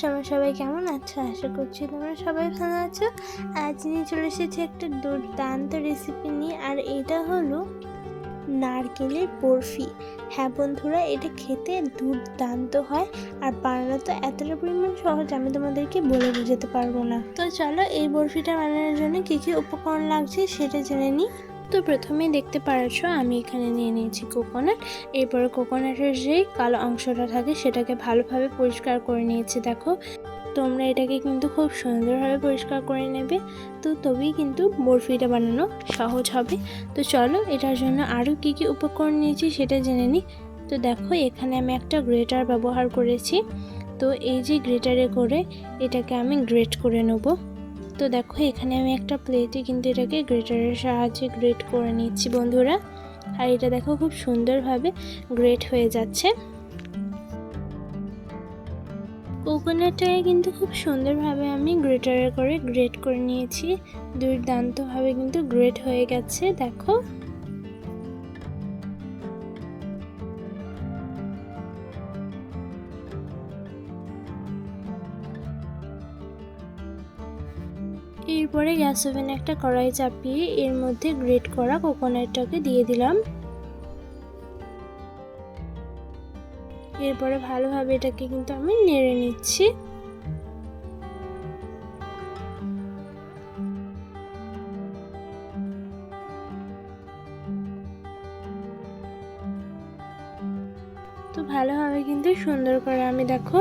সবাই সবাই কেমন আছো? আশা করছি তোমরা সবাই ভালো আছো। আজ নিয়ে চলে এসেছি একটা দুর্দান্ত রেসিপি নিয়ে, আর এটা হলো নারকেলের বরফি। হ্যাঁ বন্ধুরা, এটা খেতে দুর্দান্ত হয়, আর বানানো তো এতটা পরিমাণ সহজ, আমি তোমাদেরকে বলে বোঝাতে পারব না। তো চলো এই বরফিটা বানানোর জন্য কী কী উপকরণ লাগছে সেটা জেনে নিই। তো প্রথমেই দেখতে পারছ, আমি এখানে নিয়ে নিয়েছি কোকোনাট এরপরে কোকোনাটের যে কালো অংশটা থাকে, সেটাকে ভালোভাবে পরিষ্কার করে নিয়েছি, দেখো। তোমরা এটাকে কিন্তু খুব সুন্দরভাবে পরিষ্কার করে নেবে। তো তবেই কিন্তু বরফিটা বানানো সহজ হবে। তো চলো, এটার জন্য আরও কী কী উপকরণ নিয়েছি সেটা জেনে নিই। তো দেখো, এখানে আমি একটা গ্রেটার ব্যবহার করেছি। তো এই যে গ্রেটারে করে এটাকে আমি গ্রেট করে নেব। তো দেখো, এখানে আমি একটা প্লেটে কিন্তু এটাকে গ্রেটারের সাহায্যে গ্রেট করে নিচ্ছি বন্ধুরা। আর এটা দেখো খুব সুন্দরভাবে গ্রেট হয়ে যাচ্ছে। কোকোনাটটাকে কিন্তু খুব সুন্দরভাবে আমি গ্রেটারে করে গ্রেট করে নিয়েছি। দুর্দান্তভাবে কিন্তু গ্রেট হয়ে গেছে, দেখো। এরপরে গ্যাস ওভেনে একটা কড়াই চাপিয়ে এর মধ্যে গ্রেট করা কোকোনাটটাকে দিয়ে দিলাম। এরপরে ভালোভাবে এটাকে কিন্তু আমি নেড়ে নিচ্ছি। তো ভালোভাবে কিন্তু সুন্দর করে আমি দেখো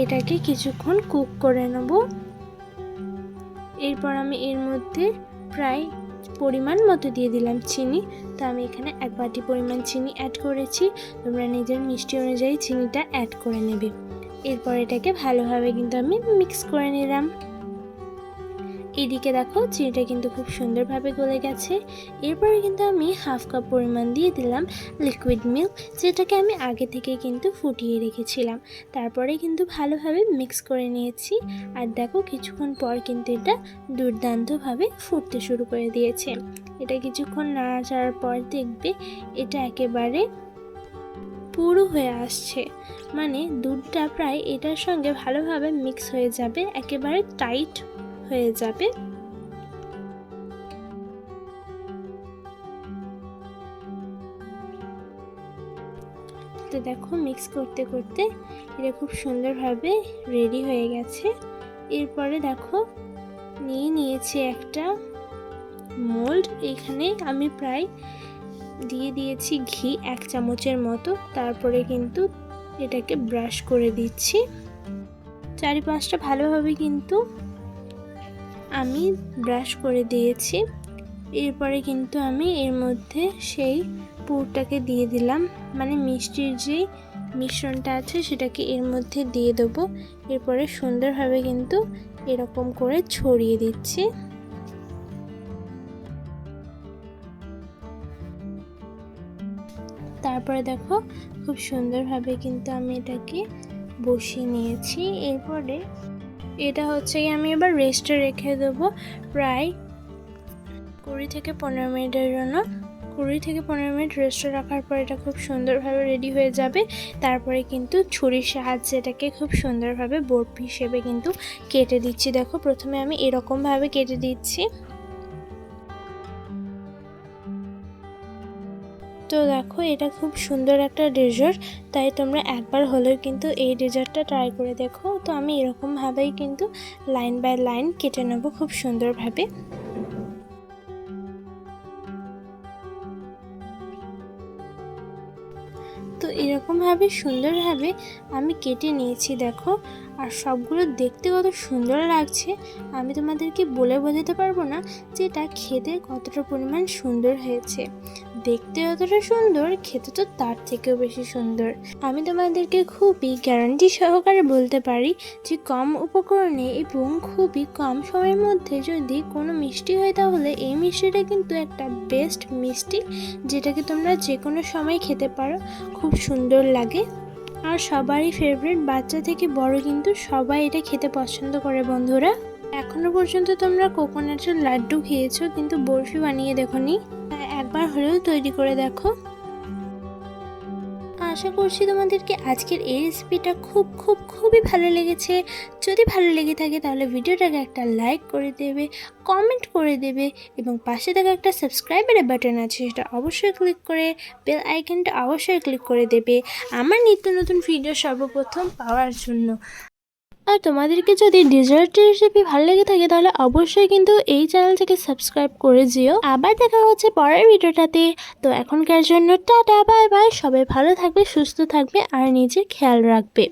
এটাকে কিছুক্ষণ কুক করে নেব। এরপর আমি এর মধ্যে প্রায় পরিমাণ মতো দিয়ে দিলাম চিনি। তো আমি এখানে এক বাটি পরিমাণ চিনি অ্যাড করেছি। তোমরা নিজের মিষ্টি অনুযায়ী চিনিটা অ্যাড করে নেবে। এরপর এটাকে ভালোভাবে কিন্তু আমি মিক্স করে নিলাম। এদিকে দেখো চিনিটা কিন্তু খুব সুন্দরভাবে গলে গেছে। এরপরে কিন্তু আমি হাফ কাপ পরিমাণ দিয়ে দিলাম লিকুইড মিল্ক যেটাকে আমি আগে থেকে কিন্তু ফুটিয়ে রেখেছিলাম। তারপরে কিন্তু ভালোভাবে মিক্স করে নিয়েছি। আর দেখো কিছুক্ষণ পর কিন্তু এটা দুর্দান্তভাবে ফুটতে শুরু করে দিয়েছে। এটা কিছুক্ষণ নাড়াচাড়ার পর দেখবে এটা একেবারে পুরো হয়ে আসছে। মানে দুধটা প্রায় এটার সঙ্গে ভালোভাবে মিক্স হয়ে যাবে, একেবারে টাইট হয়ে যাবে। তো দেখো মিক্স করতে করতে এটা খুব সুন্দরভাবে রেডি হয়ে গেছে। এরপরে দেখো নিয়ে নিয়েছি একটা মোল্ড এখানে আমি প্রায় দিয়ে দিয়েছি ঘি এক চামচের মতো। তারপরে কিন্তু এটাকে ব্রাশ করে দিচ্ছি। চারি পাঁচটা ভালোভাবে কিন্তু আমি ব্রাশ করে দিয়েছি। এরপরে কিন্তু আমি এর মধ্যে সেই পুরটাকে দিয়ে দিলাম। মানে মিষ্টির যে মিশ্রণটা আছে সেটাকে এর মধ্যে দিয়ে দেবো। এরপরে সুন্দরভাবে কিন্তু এরকম করে ছড়িয়ে দিচ্ছি। তারপরে দেখো খুব সুন্দরভাবে কিন্তু আমি এটাকে বসিয়ে নিয়েছি। এরপরে এটা হচ্ছে আমি এবার রেস্টে রেখে দেবো প্রায় কুড়ি থেকে পনেরো মিনিটের জন্য। কুড়ি থেকে পনেরো মিনিট রেস্টে রাখার পর এটা খুব সুন্দরভাবে রেডি হয়ে যাবে। তারপরে কিন্তু ছুরির সাহায্যে এটাকে খুব সুন্দরভাবে বরফ হিসেবে কিন্তু কেটে দিচ্ছি। দেখো, প্রথমে আমি এরকমভাবে কেটে দিচ্ছি। তো দেখো, এটা খুব সুন্দর একটা ডেজার্ট। তাই তোমরা একবার হলেও কিন্তু এই ডেজার্টটা ট্রাই করে দেখো। তো আমি এরকমভাবেই কিন্তু লাইন বাই লাইন কেটে নেব খুব সুন্দরভাবে। তো এরকমভাবে, সুন্দরভাবে আমি কেটে নিয়েছি, দেখো। আর সবগুলো দেখতে কত সুন্দর লাগছে, আমি তোমাদেরকে বলে বোঝাতে পারব না যে এটা খেতে কতটা পরিমাণ সুন্দর হয়েছে। দেখতে যতটা সুন্দর, খেতে তো তার থেকেও বেশি সুন্দর। আমি তোমাদেরকে খুবই গ্যারান্টি সহকারে বলতে পারি যে কম উপকরণে এবং খুবই কম সময়ের মধ্যে যদি কোনো মিষ্টি হয় তাহলে এই মিষ্টিটা কিন্তু একটা বেস্ট মিষ্টি, যেটাকে তোমরা যে কোনো সময় খেতে পারো। খুব সুন্দর লাগে। আর সবারই ফেভারিট বাচ্চা থেকে বড় কিন্তু সবাই এটা খেতে পছন্দ করে, বন্ধুরা। এখনও পর্যন্ত তোমরা কোকোনাটের লাড্ডু খেয়েছো, কিন্তু বরফি বানিয়ে দেখো নি একবার হলেও তৈরি করে দেখো। আশা করছি তোমাদেরকে আজকের এই রেসিপিটা খুব খুব, খুবই ভালো লেগেছে। যদি ভালো লেগে থাকে তাহলে ভিডিওটাকে একটা লাইক করে দেবে কমেন্ট করে দেবে এবং পাশে থাকা একটা সাবস্ক্রাইবারের বাটন আছে সেটা অবশ্যই ক্লিক করে বেল আইকনটা অবশ্যই ক্লিক করে দেবে। আমার নিত্য নতুন ভিডিও সর্বপ্রথম পাওয়ার জন্য। আর তোমাদেরকে যদি ডেজার্ট রেসিপি ভালো লেগে থাকে, তাহলে অবশ্যই কিন্তু এই চ্যানেলটাকে সাবস্ক্রাইব করে যেও। আবার দেখা হচ্ছে পরের ভিডিওটাতে। তো এখনকার জন্য টাটা বাই বাই সবাই ভালো থাকবে, সুস্থ থাকবে, আর নিজের খেয়াল রাখবে।